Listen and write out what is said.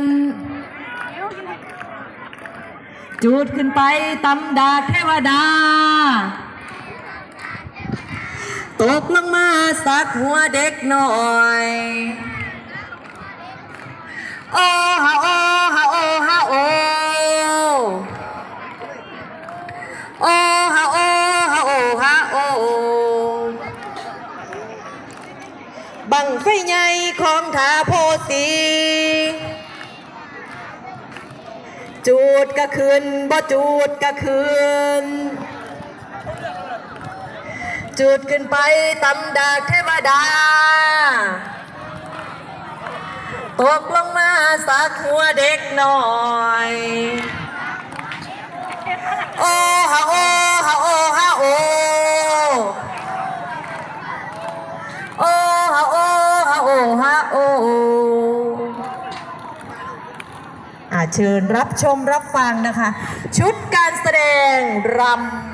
นจูดขึ้นไปตำดาเทวดา ตกลงมาสักหัวเด็กหน่อย โอ้ฮาโอ้ฮาโอ้ฮาโอโอ้ฮาโอ้ฮาโอ้ฮาโอบังไฟใหญ่ของทาโพสี จูดก็คืนบ่จูดก็คืน จูดขึ้นไปตำดาเทวดา ตกลงมาสักหัวเด็กหน่อย โอ้ฮาโอ้ฮาโอ้ฮาโอโอ้ฮาโอ้ฮาโอ้ฮาโอ อาเชิญรับชมรับฟังนะคะ ชุดการแสดงรำ